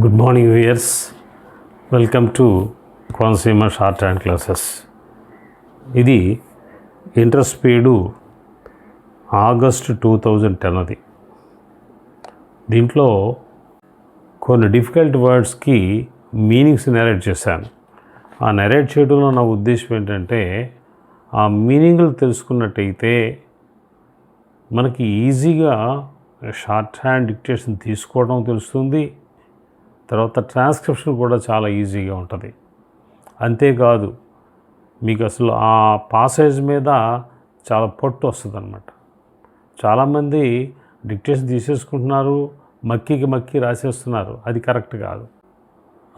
Good morning viewers. Welcome to Konaseema shorthand classes. ఇది inter speed August two thousand ten అది. దీంట్లో కొన్ని difficult వర్డ్స్కి meanings narrate చేశాను. ఆ నెరేట్ చేయడంలో నా ఉద్దేశం ఏంటంటే ఆ మీనింగ్లు తెలుసుకున్నట్టయితే మనకి ఈజీగా షార్ట్ హ్యాండ్ డిక్టేషన్ తీసుకోవడం తెలుస్తుంది తర్వాత ట్రాన్స్క్రిప్షన్ కూడా చాలా ఈజీగా ఉంటుంది. అంతేకాదు మీకు అసలు ఆ పాసేజ్ మీద చాలా పొట్టు వస్తుంది అనమాట చాలామంది డిక్టేషన్ తీసేసుకుంటున్నారు మక్కికి మక్కి రాసేస్తున్నారు. అది కరెక్ట్ కాదు.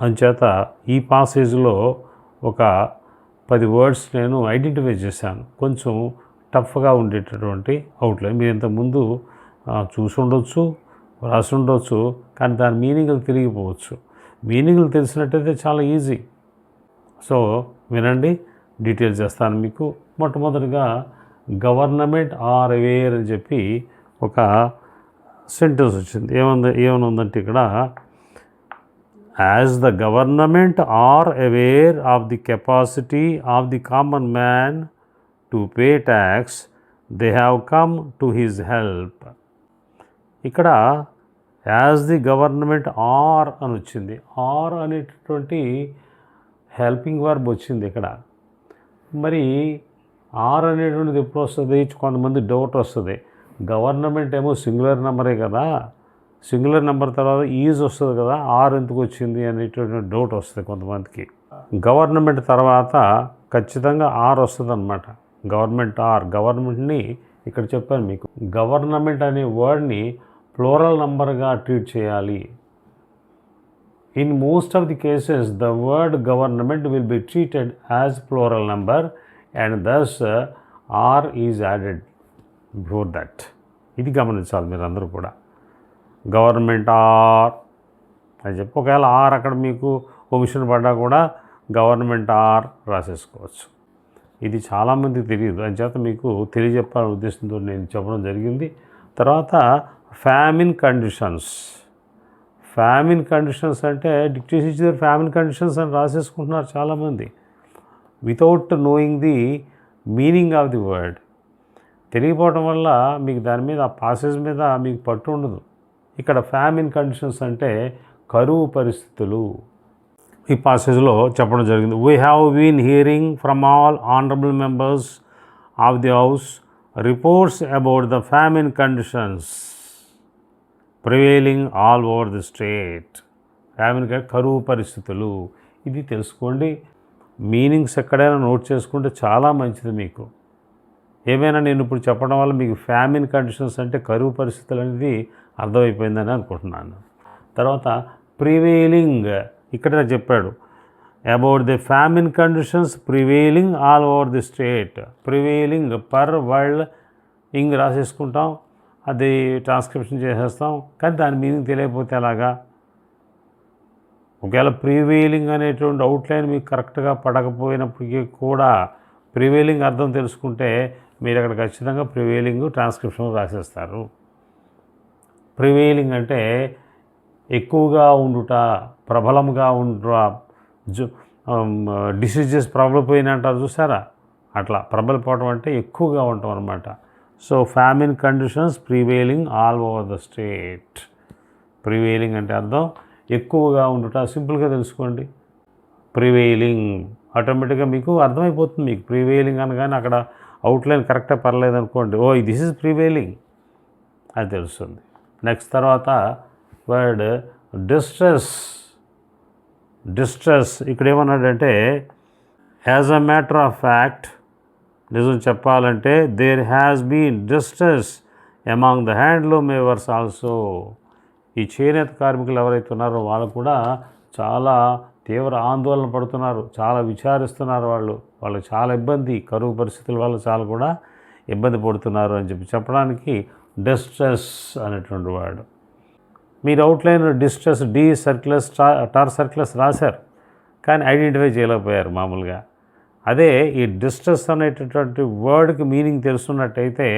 అందుచేత ఈ పాసేజ్లో ఒక పది వర్డ్స్ నేను ఐడెంటిఫై చేశాను. కొంచెం టఫ్గా ఉండేటటువంటి అవుట్లైన్ మీరు ఇంతకుముందు చూసి ఉండొచ్చు. రాసి ఉండొచ్చు కానీ దాని మీనింగ్లు తిరిగిపోవచ్చు. మీనింగ్లు తెలిసినట్టయితే చాలా ఈజీ. సో వినండి డీటెయిల్స్ చేస్తాను మీకు. మొట్టమొదటిగా గవర్నమెంట్ ఆర్ అవేర్ అని చెప్పి ఒక సెంటెన్స్ వచ్చింది. ఏముంది ఏమనుందంటే ఇక్కడ as the government are aware of the capacity of the common man to pay tax they have come to his help. ఇక్కడ యాజ్ ది గవర్నమెంట్ ఆర్ అని వచ్చింది. ఆర్ అనేటటువంటి హెల్పింగ్ వర్బ్ వచ్చింది ఇక్కడ. మరి ఆర్ అనేటువంటిది ఎప్పుడు వస్తుంది? కొంతమంది డౌట్ వస్తుంది. గవర్నమెంట్ ఏమో సింగులర్ నెంబరే కదా. సింగులర్ నెంబర్ తర్వాత ఈజ్ వస్తుంది కదా. ఆర్ ఎందుకు వచ్చింది అనేటటువంటి డౌట్ వస్తుంది కొంతమందికి. గవర్నమెంట్ తర్వాత ఖచ్చితంగా ఆర్ వస్తుంది అనమాట గవర్నమెంట్ ఆర్. గవర్నమెంట్ని ఇక్కడ చెప్పాను మీకు. గవర్నమెంట్ అనే వర్డ్ని ప్లోరల్ నంబర్గా ట్రీట్ చేయాలి. In most of the cases the word government will be treated as plural number and thus are is added before that ఇది గమనించాలి మీరు అందరూ కూడా. గవర్నమెంట్ ఆర్ అని చెప్పి ఒకవేళ ఆర్ అక్కడ మీకు ఒమిషన్ పడ్డా కూడా గవర్నమెంట్ ఆర్ రాసేసుకోవచ్చు. ఇది చాలామంది తెలియదు అని చేత మీకు తెలియజెప్పాలనే ఉద్దేశంతో నేను చెప్పడం జరిగింది. తర్వాత ఫ్యామిన్ కండిషన్స్. ఫ్యామిన్ కండిషన్స్ అంటే డిక్టేషన్ ఇచ్చిన ఫ్యామిన్ కండిషన్స్ అని రాసేసుకుంటున్నారు చాలామంది. Without knowing the meaning of the word. తెలియకపోవడం వల్ల మీకు దాని మీద ఆ పాసేజ్ మీద మీకు పట్టు ఉండదు. ఇక్కడ ఫ్యామిన్ కండిషన్స్ అంటే కరువు పరిస్థితులు. ఈ పాసేజ్లో చెప్పడం జరిగింది. We have been hearing from all honourable members of the house reports about the famine conditions prevailing all over the state. Family కరువు పరిస్థితులు. ఇది తెలుసుకోండి. మీనింగ్స్ ఎక్కడైనా నోట్ చేసుకుంటే చాలా మంచిది మీకు. ఏమైనా నేను ఇప్పుడు చెప్పడం వల్ల మీకు ఫ్యామిన్ కండిషన్స్ అంటే కరువు పరిస్థితులు అనేది అర్థమైపోయిందని అనుకుంటున్నాను. తర్వాత ప్రివేలింగ్ ఇక్కడ చెప్పాడు. About the famine conditions prevailing all over the state. Prevailing per world ఇంగ్ రాసేసుకుంటాం. అది ట్రాన్స్క్రిప్షన్ చేసేస్తాం. కానీ దాని మీనింగ్ తెలియకపోతే ఎలాగా? ఒకవేళ ప్రీవేలింగ్ అనేటువంటి అవుట్లైన్ మీకు కరెక్ట్గా పడకపోయినప్పటికీ కూడా ప్రివేలింగ్ అర్థం తెలుసుకుంటే మీరు అక్కడ ఖచ్చితంగా ప్రివేలింగ్ ట్రాన్స్క్రిప్షన్ రాసేస్తారు. ప్రివేలింగ్ అంటే ఎక్కువగా ఉండుట ప్రబలంగా ఉండుట డిసీజెస్ ప్రబలిపోయిన అంటారు చూసారా? అట్లా ప్రబలిపోవడం అంటే ఎక్కువగా ఉండటం అనమాట so famine conditions prevailing all over the state prevailing అంటే అర్థం ఎక్కువగా ఉండుట సింపుల్గా తెలుసుకోండి. ప్రివేలింగ్ ఆటోమేటిక్గా మీకు అర్థమైపోతుంది మీకు. ప్రివేలింగ్ అనగానే అక్కడ అవుట్లైన్ కరెక్ట్గా పర్లేదు అనుకోండి. ఓ దిస్ ఇస్ ప్రివేలింగ్ అది తెలుస్తుంది. నెక్స్ట్ తర్వాత వర్డ్ డిస్ట్రెస్ డిస్ట్రెస్ ఇక్కడ ఏమన్నాడంటే as a matter of fact నిజం చెప్పాలంటే there has been distance among the handloom weavers also ఈ చేనేత కార్మికులు ఎవరైతే ఉన్నారో వాళ్ళు కూడా చాలా తీవ్ర ఆందోళన పడుతున్నారు చాలా విచారిస్తున్నారు వాళ్ళు. వాళ్ళు చాలా ఇబ్బంది కరువు పరిస్థితుల వల్ల చాలా కూడా ఇబ్బంది పడుతున్నారు అని చెప్పి చెప్పడానికి డిస్ట్రెస్ అనేటువంటి వాడు. మీరు outline distress D circulars tar circulars రాశారు కానీ ఐడెంటిఫై చేయలేకపోయారు మామూలుగా. అదే ఈ డిస్ట్రెస్ అనేటటువంటి వర్డ్కి మీనింగ్ తెలుసున్నట్టయితే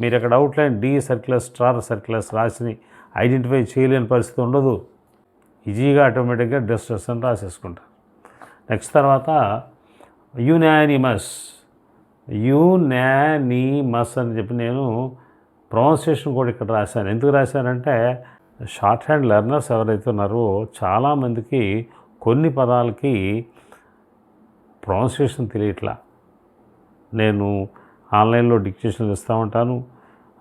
మీరు అక్కడ outline D circular star circulars రాసి ఐడెంటిఫై చేయలేని పరిస్థితి ఉండదు. ఈజీగా ఆటోమేటిక్గా డిస్ట్రెస్ అని రాసేసుకుంటారు. నెక్స్ట్ తర్వాత యునానిమస్ యునానిమస్ అని చెప్పి నేను ప్రొనౌన్సియేషన్ కూడా ఇక్కడ రాశాను. ఎందుకు రాశానంటే షార్ట్ హ్యాండ్ లెర్నర్స్ ఎవరైతే ఉన్నారో చాలామందికి కొన్ని పదాలకి ప్రొనౌన్సియేషన్ తెలియట్లా. నేను ఆన్లైన్లో డిక్టేషన్ ఇస్తూ ఉంటాను.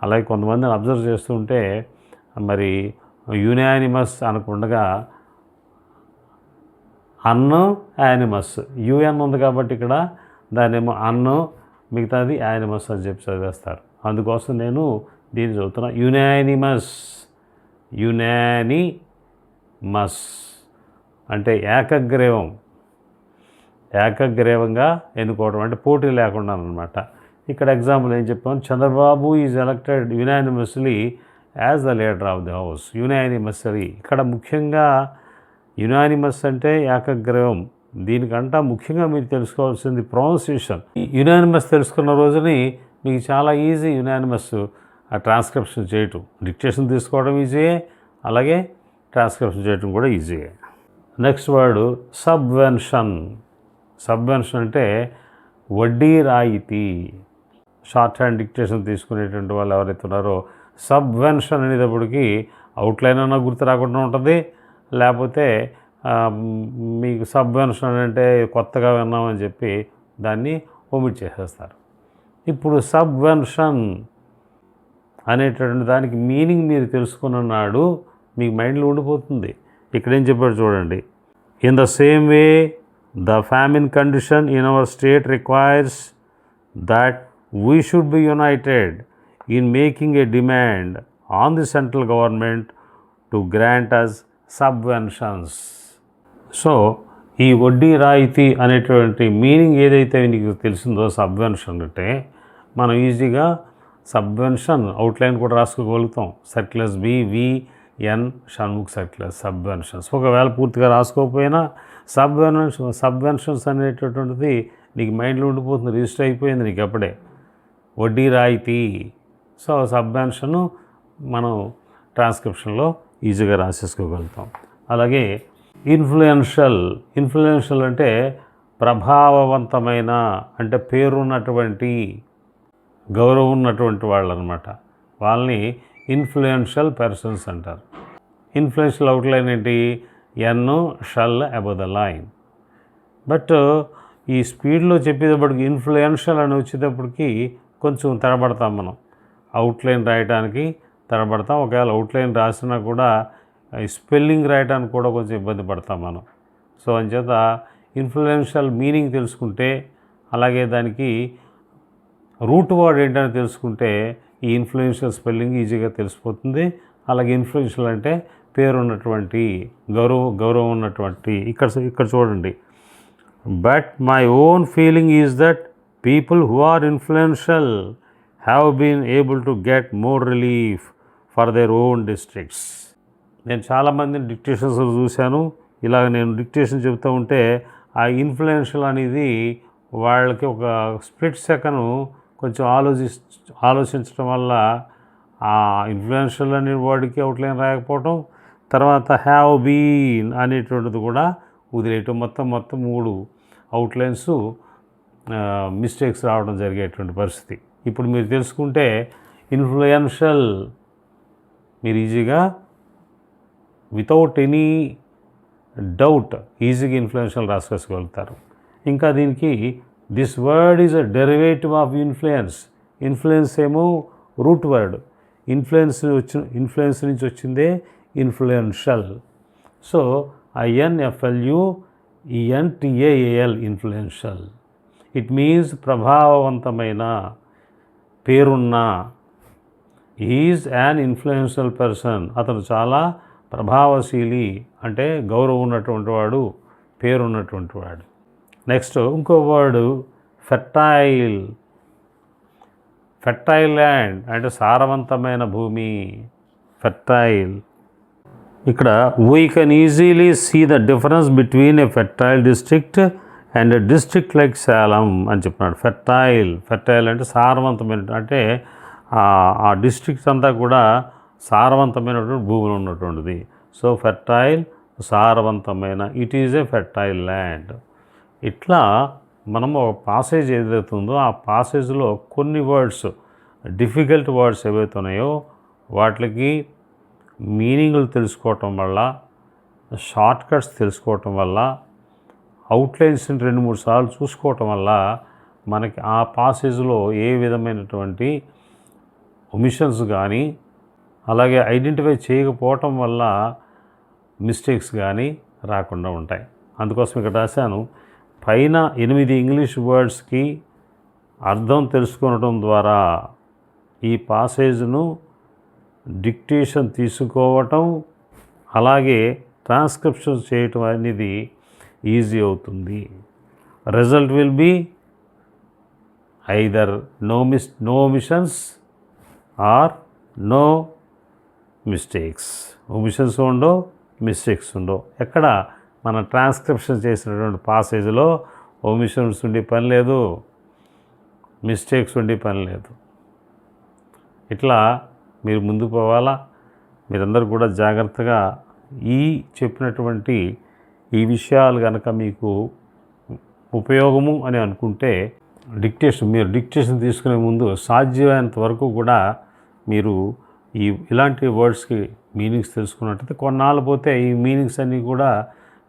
అలాగే కొంతమందిని అబ్జర్వ్ చేస్తుంటే మరి యునానిమస్ అనకుండగా అన్ను యానిమస్ యుఎన్ ఉంది కాబట్టి ఇక్కడ దానేమో అన్ను మిగతాది యానిమస్ అని చెప్పి చదివేస్తారు. అందుకోసం నేను దీన్ని చదువుతున్నా. యునానిమస్ యునానిమస్ అంటే ఏకగ్రీవం. ఏకగ్రీవంగా ఎన్నుకోవడం అంటే పోటీ లేకుండా అనమాట ఇక్కడ ఎగ్జాంపుల్ ఏం చెప్పాం? Chandrababu is elected unanimously as the leader of the house. Unanimously ఇక్కడ ముఖ్యంగా యునానిమస్ అంటే ఏకగ్రీవం. దీనికంట ముఖ్యంగా మీరు తెలుసుకోవాల్సింది ప్రొనౌన్సియేషన్. యునానిమస్ తెలుసుకున్న రోజుని మీకు చాలా ఈజీ యునానిమస్ ఆ ట్రాన్స్క్రిప్షన్ చేయటం. డిక్టేషన్ తీసుకోవడం ఈజీయే అలాగే ట్రాన్స్క్రిప్షన్ చేయటం కూడా ఈజీయే. Next word subvention. సబ్వెన్షన్ అంటే వడ్డీ రాయితీ. షార్ట్ హ్యాండ్ డిక్టేషన్ తీసుకునేటువంటి వాళ్ళు ఎవరైతే ఉన్నారో సబ్వెన్షన్ అనేటప్పటికి అవుట్లైన్ అన్న గుర్తు రాకుండా ఉంటుంది. లేకపోతే మీకు సబ్వెన్షన్ అంటే కొత్తగా విన్నామని చెప్పి దాన్ని ఒమిట్ చేసేస్తారు. ఇప్పుడు సబ్వెన్షన్ అనేటటువంటి దానికి మీనింగ్ మీరు తెలుసుకున్న నాడు మీకు మైండ్లో ఉండిపోతుంది. ఇక్కడేం చెప్పాడు చూడండి. In the same way the famine condition in our state requires that we should be united in making a demand on the central government to grant us subventions so ఈ వడ్డీ రాయితీ అనేటువంటి మీనింగ్ ఏదైతే నీకు తెలిసిందో సబ్వెన్షన్ అంటే మనం ఈజీగా సబ్వెన్షన్ అవుట్లైన్ కూడా రాసుకోగలుగుతాం. Circulars B V N shun hook circular subventions ఒకవేళ పూర్తిగా రాసుకోకపోయినా సబ్వెన్షన్ సబ్వెన్షన్స్ అనేటటువంటిది నీకు మైండ్లో ఉండిపోతుంది రిజిస్టర్ అయిపోయింది నీకు అప్పుడే. వడ్డీ రాయితీ. సో సబ్వెన్షన్ మనం ట్రాన్స్క్రిప్షన్లో ఈజీగా రాసేసుకోగలుగుతాం. అలాగే ఇన్ఫ్లుయెన్షియల్ ఇన్ఫ్లుయెన్షియల్ అంటే ప్రభావవంతమైన అంటే పేరున్నటువంటి గౌరవం ఉన్నటువంటి వాళ్ళు అనమాట వాళ్ళని ఇన్ఫ్లుయెన్షియల్ పర్సన్స్ అంటారు. ఇన్ఫ్లుయెన్షియల్ అవుట్లైన్ ఏంటి? N shall above the line. But ఈ స్పీడ్లో చెప్పేటప్పటికి ఇన్ఫ్లుయెన్షియల్ అని వచ్చేటప్పటికి కొంచెం తడబడతాం మనం. అవుట్లైన్ రాయడానికి తడబడతాం. ఒకవేళ అవుట్లైన్ రాసినా కూడా స్పెల్లింగ్ రాయడానికి కూడా కొంచెం ఇబ్బంది పడతాం మనం. సో అంచేత ఇన్ఫ్లుయెన్షియల్ మీనింగ్ తెలుసుకుంటే అలాగే దానికి రూట్ వర్డ్ ఏంటని తెలుసుకుంటే ఈ ఇన్ఫ్లుయెన్షియల్ స్పెల్లింగ్ ఈజీగా తెలిసిపోతుంది. అలాగే ఇన్ఫ్లుయెన్షియల్ అంటే పేరు ఉన్నటువంటి గౌరవ గౌరవం ఉన్నటువంటి ఇక్కడ ఇక్కడ చూడండి. But my own feeling is that people who are influential have been able to get more relief for their own districts నేను చాలామంది డిక్టేషన్స్ చూశాను. ఇలాగ నేను డిక్టేషన్ చెబుతూ ఉంటే ఆ ఇన్ఫ్లుయెన్షియల్ అనేది వాళ్ళకి ఒక స్ప్లిట్ సెకండ్ కొంచెం ఆలోచి ఆలోచించడం వల్ల ఆ ఇన్ఫ్లుయెన్షియల్ అనే వాడికి అవుట్లైన్ రాకపోవటం తర్వాత హ్యావ్ బీన్ అనేటువంటిది కూడా వదిలేయటం. మొత్తం మొత్తం మూడు అవుట్లైన్స్ మిస్టేక్స్ uh, రావడం జరిగేటువంటి పరిస్థితి. ఇప్పుడు మీరు తెలుసుకుంటే ఇన్ఫ్లుయెన్షియల్ మీరు ఈజీగా వితౌట్ ఎనీ డౌట్ ఈజీగా ఇన్ఫ్లుయెన్షియల్ రాసుకోగలుగుతారు ఇంకా దీనికి this word is a derivative of influence influence ఏమో రూట్ వర్డ్ ఇన్ఫ్లుయెన్స్ వచ్చిన ఇన్ఫ్లుయెన్స్ నుంచి వచ్చిందే influential so I N F L U E N T A A L influential it means ప్రభావవంతమైన పేరున్న. ఈజ్ యాన్ ఇన్ఫ్లుయెన్షియల్ పర్సన్ అతను చాలా ప్రభావశీలి అంటే గౌరవం ఉన్నటువంటి వాడు పేరున్నటువంటి వాడు. నెక్స్ట్ ఇంకో వర్డ్ ఫెర్టైల్ ఫెర్టైల్ ల్యాండ్ అంటే సారవంతమైన భూమి. ఫెర్టైల్ ఇక్కడ we can easily see the difference between a fertile district and district like Salem అని చెప్పినాడు. ఫెర్టైల్ ఫెర్టైల్ అంటే సారవంతమైన అంటే ఆ- డిస్ట్రిక్ట్ డిస్ట్రిక్ట్స్ అంతా కూడా సారవంతమైనటువంటి భూములు ఉన్నటువంటిది. సో ఫెర్టైల్ సారవంతమైన it is a fertile land ఇట్లా మనం ఒక పాసేజ్ ఏదైతే ఉందో ఆ పాసేజ్లో కొన్ని వర్డ్స్ డిఫికల్ట్ వర్డ్స్ ఏవైతే ఉన్నాయో వాటికి మీనింగ్లు తెలుసుకోవటం వల్ల షార్ట్ కట్స్ తెలుసుకోవటం వల్ల అవుట్లైన్స్ని రెండు మూడు సార్లు చూసుకోవటం వల్ల మనకి ఆ పాసేజ్లో ఏ విధమైనటువంటి ఒమిషన్స్ కానీ అలాగే ఐడెంటిఫై చేయకపోవటం వల్ల మిస్టేక్స్ కానీ రాకుండా ఉంటాయి. అందుకోసం ఇక్కడ రాశాను పైన ఎనిమిది ఇంగ్లీష్ వర్డ్స్కి అర్థం తెలుసుకోవడం ద్వారా ఈ పాసేజ్ను డిక్టేషన్ తీసుకోవటం అలాగే ట్రాన్స్క్రిప్షన్ చేయటం అనేది ఈజీ అవుతుంది. Result will be either no miss no omissions or no mistakes. Omissions undo mistakes ఉండో. ఎక్కడ మన ట్రాన్స్క్రిప్షన్ చేసినటువంటి పాసేజ్లో ఒమిషన్స్ ఉండే పని లేదు మిస్టేక్స్ ఉండే పని లేదు. ఇట్లా మీరు ముందుకు పోవాలా? మీరందరూ కూడా జాగ్రత్తగా ఈ చెప్పినటువంటి ఈ విషయాలు కనుక మీకు ఉపయోగము అని అనుకుంటే డిక్టేషన్ మీరు డిక్టేషన్ తీసుకునే ముందు సాధ్యమైనంత వరకు కూడా మీరు ఈ ఇలాంటి వర్డ్స్కి మీనింగ్స్ తెలుసుకున్నట్టయితే కొన్నాళ్ళు పోతే ఈ మీనింగ్స్ అన్నీ కూడా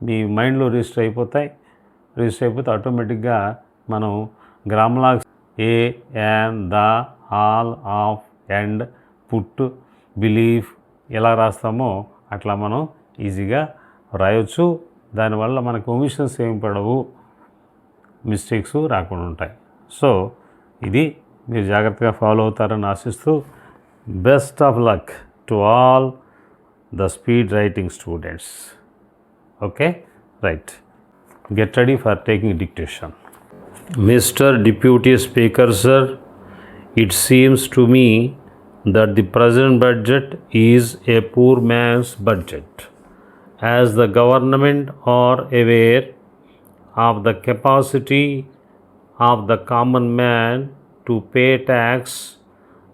మీ మైండ్లో రిజిస్టర్ అయిపోతాయి. రిజిస్టర్ అయిపోతే ఆటోమేటిక్గా మనం grammalogues a an the all of and put belief ఎలా రాస్తామో అట్లా మనం ఈజీగా రాయొచ్చు. దానివల్ల మనకు ఒమిషన్స్ ఏమి పడవు. మిస్టేక్స్ రాకుండా ఉంటాయి. సో ఇది మీరు జాగ్రత్తగా ఫాలో అవుతారని ఆశిస్తూ best of luck to all the speed writing students okay right get ready for taking dictation mister deputy speaker sir it seems to me that the present budget is a poor man's budget, as the government are aware of the capacity of the common man to pay tax,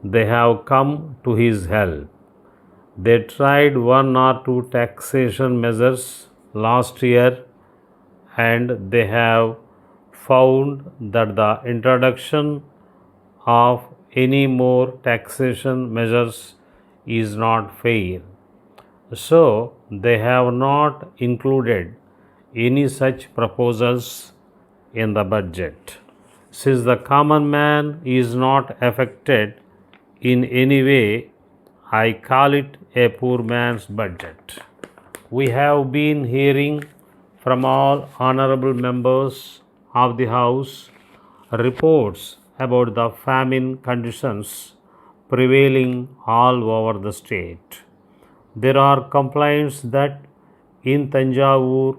they have come to his help. They tried one or two taxation measures last year and they have found that the introduction of any more taxation measures is not fair. So they have not included any such proposals in the budget. Since the common man is not affected in any way, I call it a poor man's budget. We have been hearing from all honorable members of the House reports about the famine conditions prevailing all over the state. There are complaints that in Tanjavur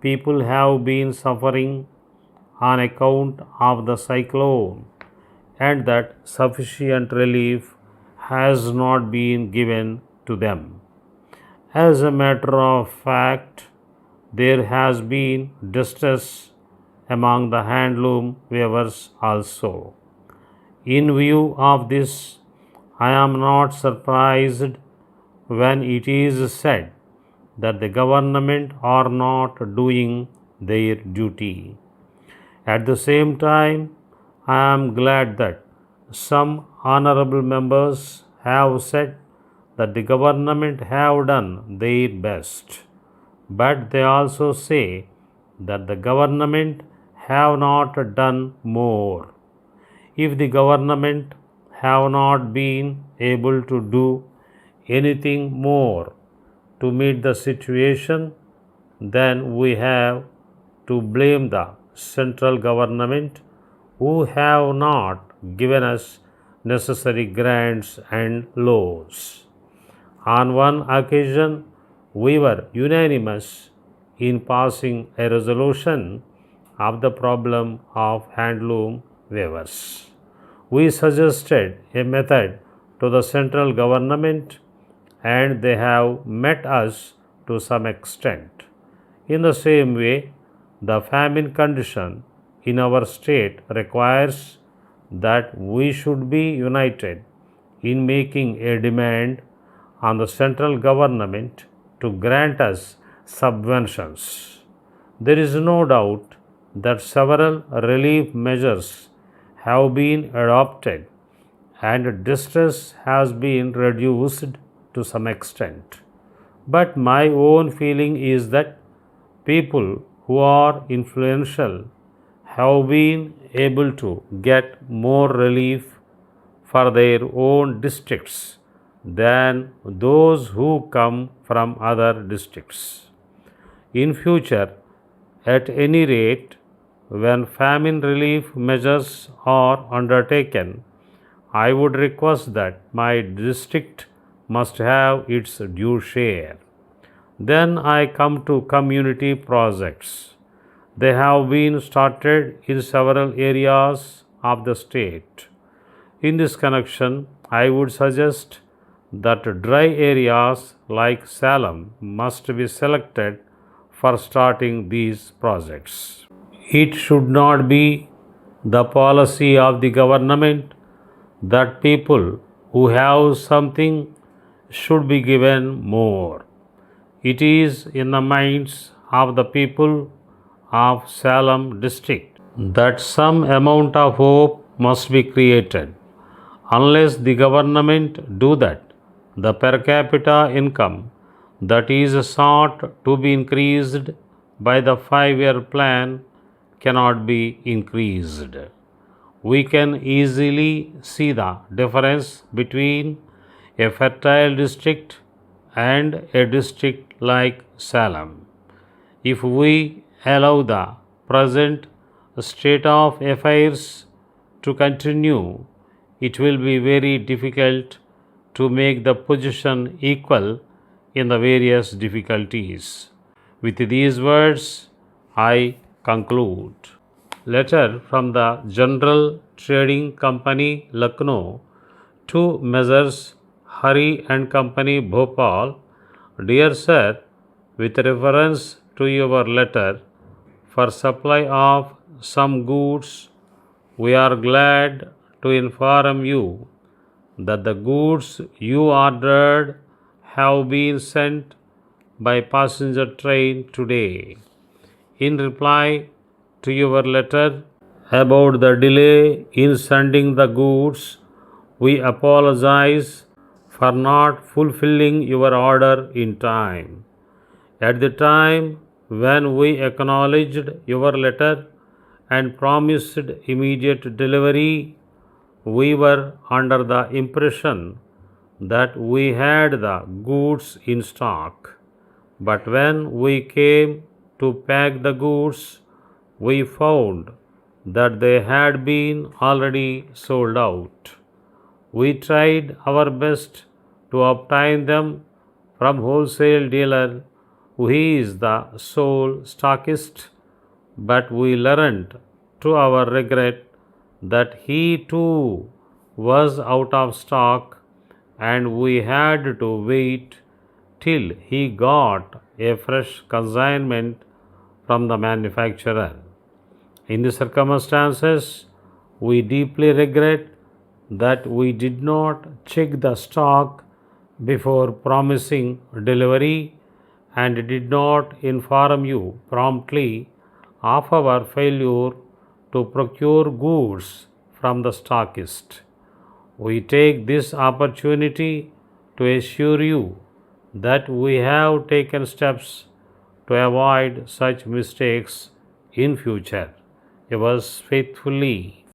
people have been suffering on account of the cyclone and that sufficient relief has not been given to them. As a matter of fact, there has been distress among the handloom weavers also. In view of this, I am not surprised when it is said that the government are not doing their duty. At the same time, I am glad that some honorable members have said that the government have done their best but they also say that the government have not done more. If the government have not been able to do anything more to meet the situation then we have to blame the central government who have not given us necessary grants and laws on one occasion we were unanimous in passing a resolution of the problem of handloom weavers. We suggested a method to the central government and they have met us to some extent. In the same way, the famine condition in our state requires that we should be united in making a demand on the central government to grant us subventions. There is no doubt that several relief measures have been adopted and distress has been reduced to some extent. But my own feeling is that people who are influential have been able to get more relief for their own districts than those who come from other districts. In future, at any rate, when famine relief measures are undertaken, I would request that my district must have its due share. Then I come to community projects. They have been started in several areas of the state. In this connection, I would suggest that dry areas like Salem must be selected for starting these projects. It should not be the policy of the government that people who have something should be given more. It is in the minds of the people of Salem district that some amount of hope must be created. Unless the government do that, the per capita income that is sought to be increased by the five year plan cannot be increased. We can easily see the difference between a fertile district and a district like Salem. If we allow the present state of affairs to continue, it will be very difficult to make the position equal in the various difficulties. With these words, I conclude. Letter from the General Trading Company, Lucknow, to Messrs. Hari and Company, Bhopal. Dear Sir, with reference to your letter for supply of some goods, we are glad to inform you that the goods you ordered have been sent by passenger train today. In reply to your letter about the delay in sending the goods, we apologize for not fulfilling your order in time. At the time when we acknowledged your letter and promised immediate delivery, we were under the impression that we had the goods in stock. But when we came to pack the goods, we found that they had been already sold out. We tried our best to obtain them from wholesale dealer who is the sole stockist, but we learned to our regret that he too was out of stock and we had to wait till he got a fresh consignment from the manufacturer. In the circumstances, we deeply regret that we did not check the stock before promising delivery and did not inform you promptly of our failure to procure goods from the stockist. We take this opportunity to assure you that we have taken steps to avoid such mistakes in future. Yours faithfully,